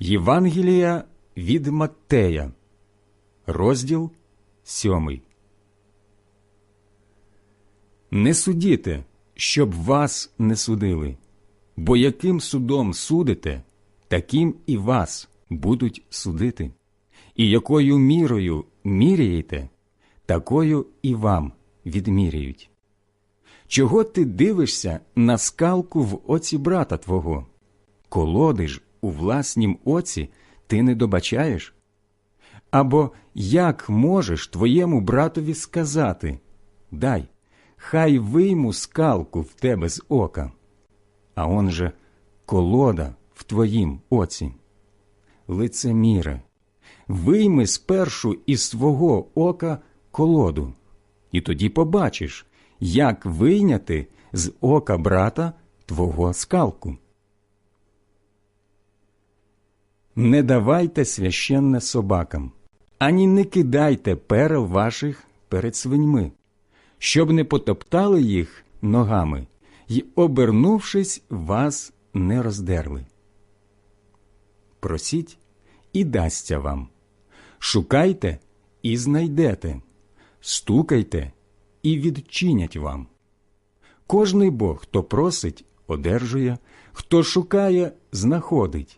Євангелія від Маттея, розділ сьомий. Не судіте, щоб вас не судили, бо яким судом судите, таким і вас будуть судити, і якою мірою міряєте, такою і вам відміряють. Чого ти дивишся на скалку в оці брата твого? Колоди ж у власнім оці ти не добачаєш? Або як можеш твоєму братові сказати Дай, хай вийму скалку в тебе з ока, а он же колода в твоїм оці. Лицеміре, вийми спершу із свого ока колоду, і тоді побачиш, як вийняти з ока брата твого скалку. Не давайте священне собакам, ані не кидайте перел ваших перед свиньми, щоб не потоптали їх ногами й, обернувшись, вас не роздерли. Просіть і дасться вам, шукайте і знайдете, стукайте і відчинять вам. Кожний Бог, хто просить, одержує, хто шукає, знаходить,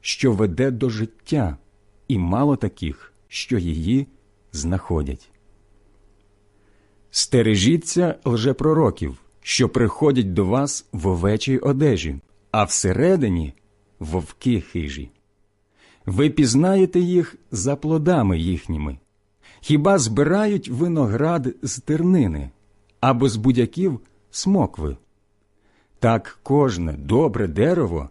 що веде до життя, і мало таких, що її знаходять. Стережіться лжепророків, що приходять до вас в овечій одежі, а всередині вовки хижі. Ви пізнаєте їх за плодами їхніми. Хіба збирають виноград з тернини або з будяків смокви? Так кожне добре дерево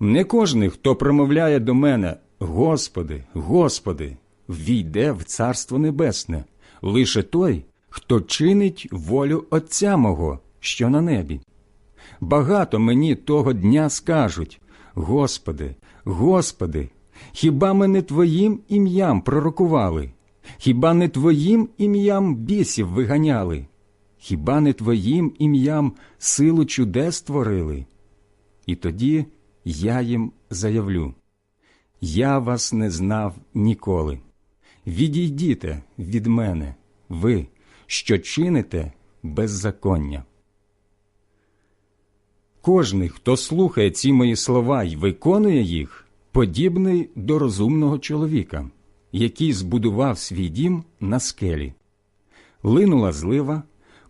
Не кожний, хто промовляє до мене Господи, Господи, війде в Царство Небесне, лише той, хто чинить волю Отця мого, що на небі. Багато мені того дня скажуть Господи, Господи, хіба ми не Твоїм ім'ям пророкували? Хіба не Твоїм ім'ям бісів виганяли? Хіба не Твоїм ім'ям силу чудес творили? І тоді я їм заявлю Я вас не знав ніколи. Відійдіте від мене, ви, що чините беззаконня. Кожний, хто слухає ці мої слова і виконує їх, подібний до розумного чоловіка, який збудував свій дім на скелі. Линула злива,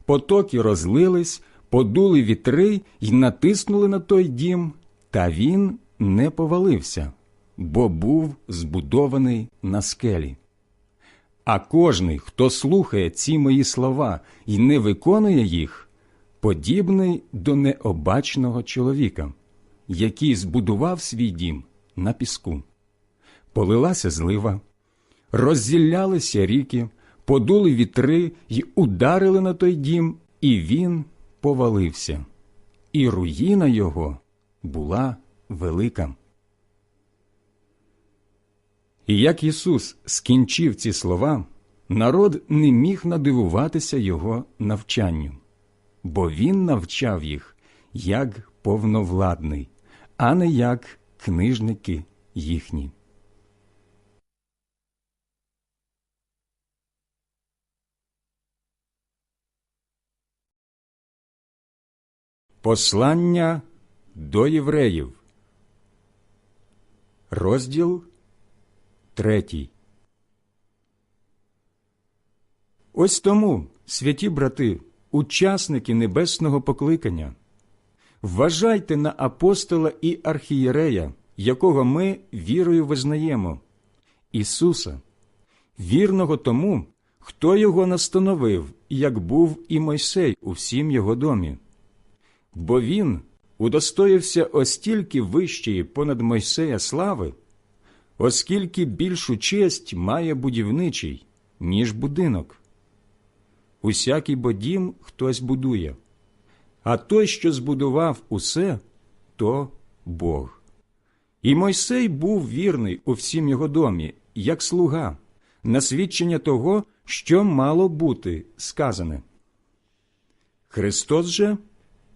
потоки розлились, подули вітри й натиснули на той дім, та він не повалився, бо був збудований на скелі. А кожний, хто слухає ці мої слова і не виконує їх, подібний до необачного чоловіка, який збудував свій дім на піску. Полилася злива, роззіллялися ріки, подули вітри й ударили на той дім, і він повалився, і руїна його була велика. І як Ісус скінчив ці слова, народ не міг надивуватися Його навчанню, бо Він навчав їх як повновладний, а не як книжники їхні. Послання до євреїв. Розділ третій. Ось тому, святі брати, учасники небесного покликання, вважайте на апостола і архієрея, якого ми вірою визнаємо, Ісуса, вірного тому, хто його настановив, як був і Мойсей у всім його домі. Бо він удостоївся остільки вищої понад Мойсея слави, оскільки більшу честь має будівничий, ніж будинок. Усякий бо дім хтось будує, а той, що збудував усе, то Бог. І Мойсей був вірний у всім його домі, як слуга, на свідчення того, що мало бути сказане. Христос же –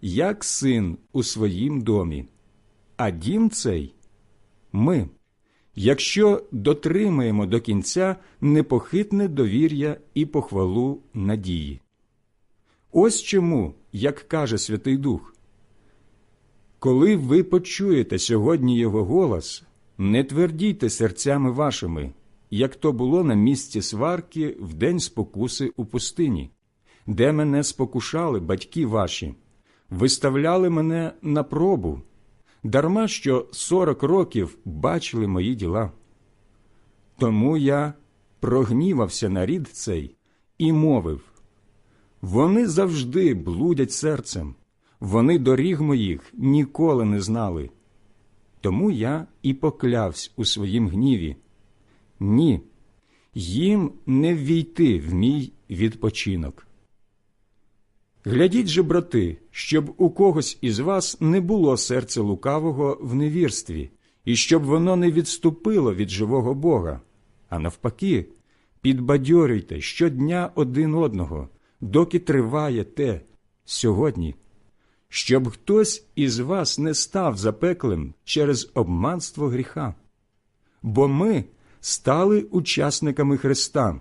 як син у своїм домі, а дім цей ми, якщо дотримаємо до кінця непохитне довір'я і похвалу надії. Ось чому, як каже Святий Дух, коли ви почуєте сьогодні Його голос, не твердійте серцями вашими, як то було на місці сварки в день спокуси у пустині, де мене спокушали батьки ваші виставляли мене на пробу, дарма що сорок років бачили мої діла. Тому я прогнівався на рід цей і мовив вони завжди блудять серцем, вони доріг моїх ніколи не знали. Тому я і поклявсь у своїм гніві. Ні, їм не ввійти в мій відпочинок. Глядіть же, брати, щоб у когось із вас не було серця лукавого в невірстві, і щоб воно не відступило від живого Бога, а навпаки, підбадьорюйте щодня один одного, доки триває те сьогодні, щоб хтось із вас не став запеклим через обманство гріха. Бо ми стали учасниками Христа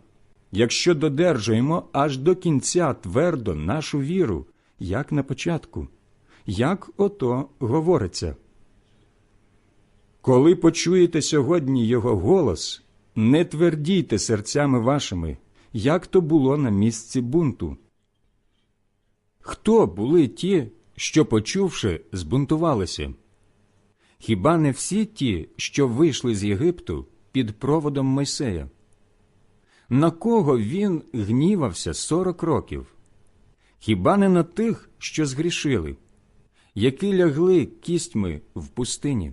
якщо додержуємо аж до кінця твердо нашу віру, як на початку, як ото говориться. Коли почуєте сьогодні Його голос, не твердійте серцями вашими, як то було на місці бунту. Хто були ті, що, почувши, збунтувалися? Хіба не всі ті, що вийшли з Єгипту під проводом Мойсея? На кого він гнівався сорок років? Хіба не на тих, що згрішили, які лягли кістьми в пустині?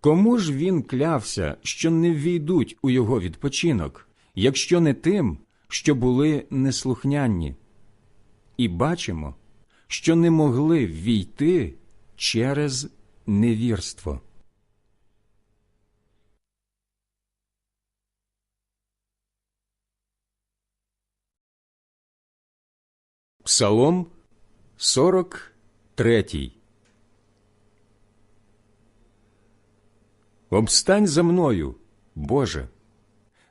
Кому ж він клявся, що не ввійдуть у його відпочинок, якщо не тим, що були неслухнянні? І бачимо, що не могли ввійти через невірство. Псалом 43 Обстань за мною, Боже,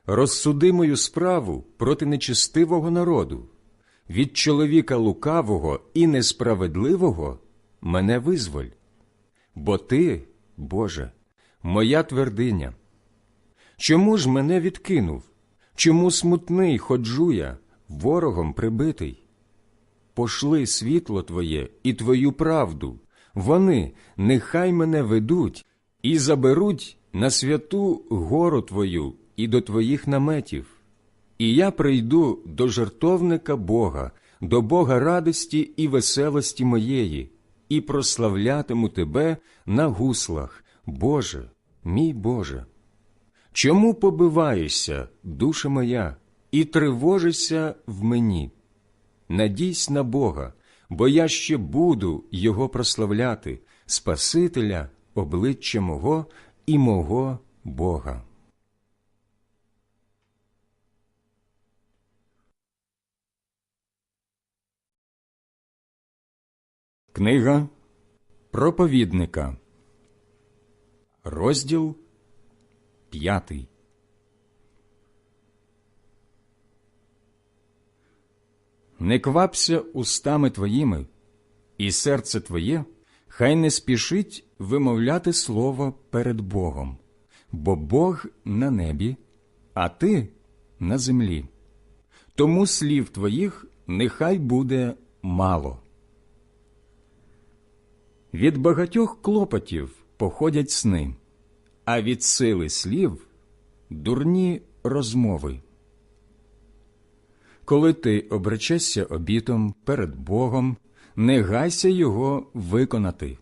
розсуди мою справу проти нечестивого народу, від чоловіка лукавого і несправедливого мене визволь. Бо ти, Боже, моя твердиня. Чому ж мене відкинув? Чому смутний ходжу я, ворогом прибитий? Пошли світло Твоє і Твою правду, вони нехай мене ведуть і заберуть на святу гору Твою і до Твоїх наметів. І я прийду до жертовника Бога, до Бога радості і веселості моєї, і прославлятиму Тебе на гуслах, Боже, мій Боже. Чому побиваєшся, душа моя, і тривожишся в мені? надійсь на Бога, бо я ще буду Його прославляти, Спасителя, обличчя мого і мого Бога. Книга Проповідника, розділ п'ятий. Не квапся устами твоїми, і серце твоє хай не спішить вимовляти слово перед Богом, бо Бог на небі, а ти на землі. Тому слів твоїх нехай буде мало. Від багатьох клопотів походять сни, а від сили слів дурні розмови. Коли ти обречешся обітом перед Богом, не гайся його виконати.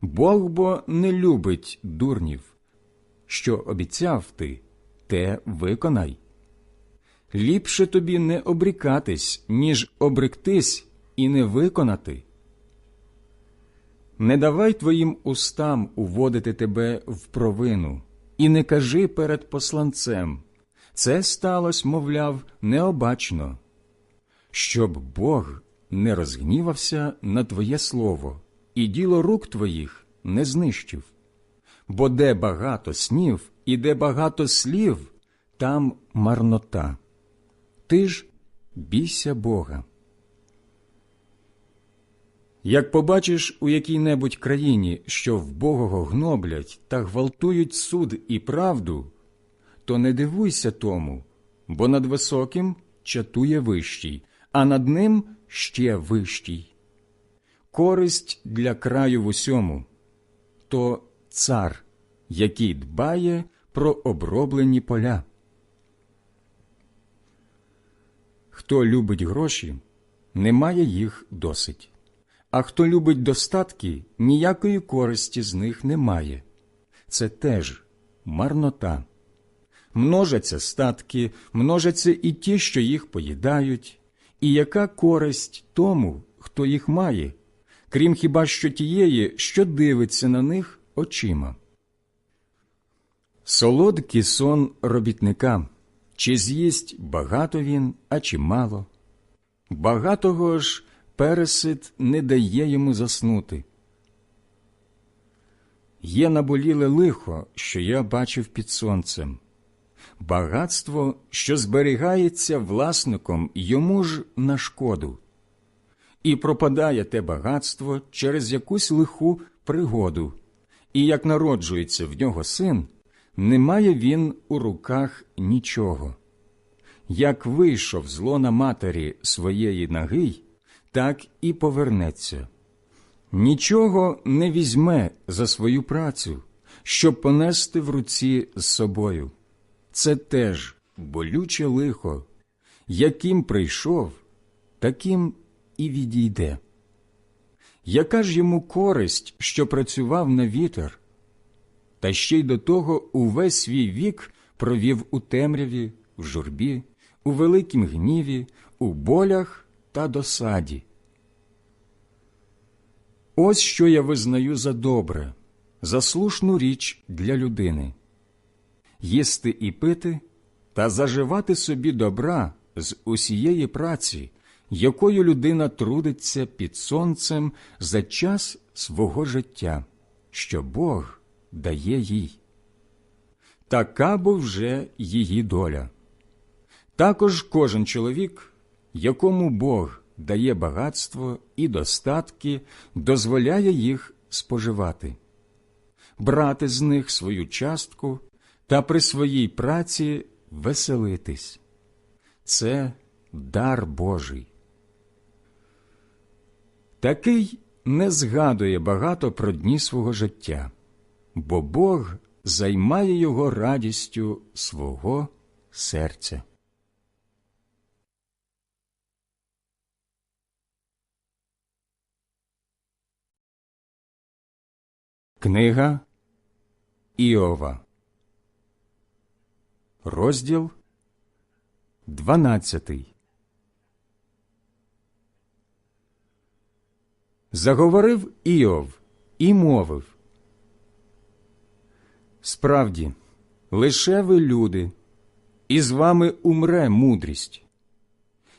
Бог бо не любить дурнів. Що обіцяв ти, те виконай. Ліпше тобі не обрікатись, ніж обректись і не виконати. Не давай твоїм устам уводити тебе в провину, і не кажи перед посланцем. Це сталося, мовляв, необачно, щоб Бог не розгнівався на твоє слово, і діло рук твоїх не знищив. Бо де багато снів і де багато слів, там марнота. Ти ж бійся Бога. Як побачиш у якій-небудь країні, що в Богого гноблять та гвалтують суд і правду, то не дивуйся тому, бо над високим чатує вищий, а над ним ще вищий. Користь для краю в усьому то цар, який дбає про оброблені поля. Хто любить гроші, не має їх досить, а хто любить достатки, ніякої користі з них немає. Це теж марнота. Множаться статки, множаться і ті, що їх поїдають, і яка користь тому, хто їх має, крім хіба що тієї, що дивиться на них очима. Солодкий сон робітника, чи з'їсть багато він, а чи мало. Багатого ж пересид не дає йому заснути. Є наболіле лихо, що я бачив під сонцем багатство, що зберігається власником йому ж на шкоду, і пропадає те багатство через якусь лиху пригоду, і як народжується в нього син, не має він у руках нічого. Як вийшов з лона матері своєї ноги, так і повернеться. Нічого не візьме за свою працю, щоб понести в руці з собою це теж болюче лихо, яким прийшов, таким і відійде. Яка ж йому користь, що працював на вітер, та ще й до того увесь свій вік провів у темряві, в журбі, у великім гніві, у болях та досаді? Ось що я визнаю за добре, за слушну річ для людини їсти і пити та заживати собі добра з усієї праці, якою людина трудиться під сонцем за час свого життя, що Бог дає їй. Така бо вже її доля. Також кожен чоловік, якому Бог дає багатство і достатки, дозволяє їх споживати, брати з них свою частку та при своїй праці веселитись. Це дар Божий. Такий не згадує багато про дні свого життя, бо Бог займає його радістю свого серця. Книга Іова Розділ 12 Заговорив Іов і мовив Справді, лише ви люди, і з вами умре мудрість.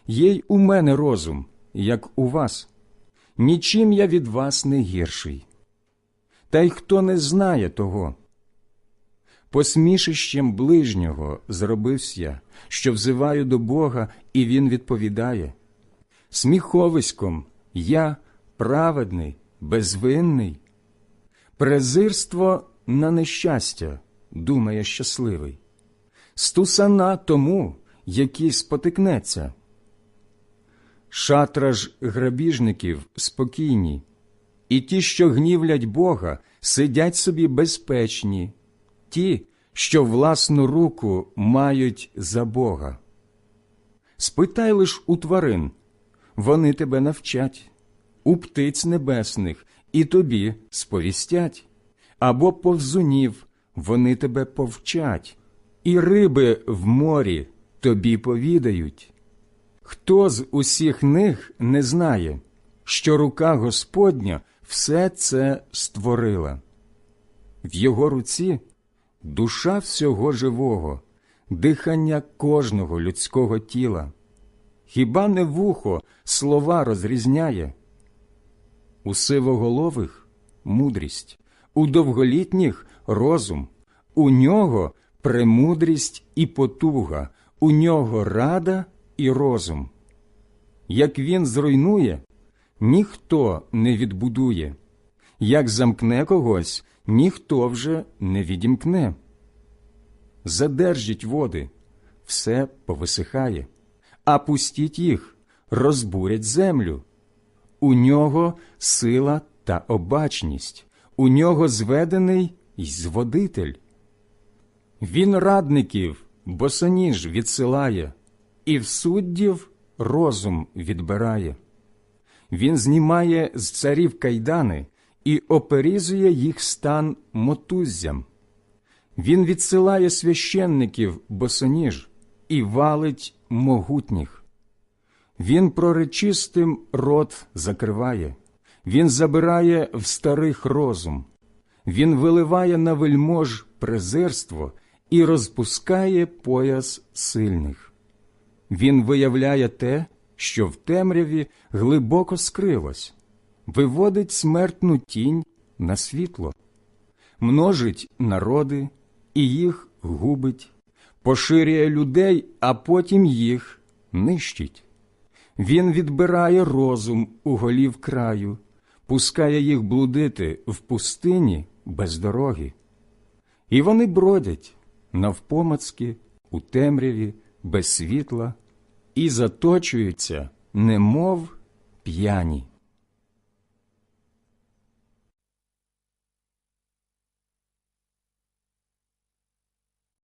Є й у мене розум, як у вас, нічим я від вас не гірший. Та й хто не знає того, посмішищем ближнього зробився я, що взиваю до Бога, і він відповідає. Сміховиськом я праведний, безвинний, презирство на нещастя, думає щасливий, стусана тому, який спотикнеться. Шатра ж грабіжників спокійні, і ті, що гнівлять Бога, сидять собі безпечні, ті, що власну руку мають за Бога. Спитай лиш у тварин, вони тебе навчать, у птиць небесних і тобі сповістять, або повзунів вони тебе повчать, і риби в морі тобі повідають. Хто з усіх них не знає, що рука Господня все це створила? В його руці душа всього живого, дихання кожного людського тіла. Хіба не вухо слова розрізняє? У сивоголових мудрість, у довголітніх розум, у нього премудрість і потуга, у нього рада і розум. Як він зруйнує, ніхто не відбудує, як замкне когось, ніхто вже не відімкне. Задержіть води, все повисихає, а пустіть їх, розбурять землю. У нього сила та обачність, у нього зведений й зводитель. Він радників босоніж відсилає, і в суддів розум відбирає. Він знімає з царів кайдани і оперізує їх стан мотуззям. Він відсилає священників босоніж і валить могутніх. Він проречистим рот закриває, він забирає в старих розум, він виливає на вельмож презирство і розпускає пояс сильних. Він виявляє те, що в темряві глибоко скрилось, виводить смертну тінь на світло, множить народи і їх губить, поширює людей, а потім їх нищить. Він відбирає розум у голів краю, пускає їх блудити в пустині без дороги. І вони бродять навпомацки, у темряві, без світла, і заточуються, немов п'яні.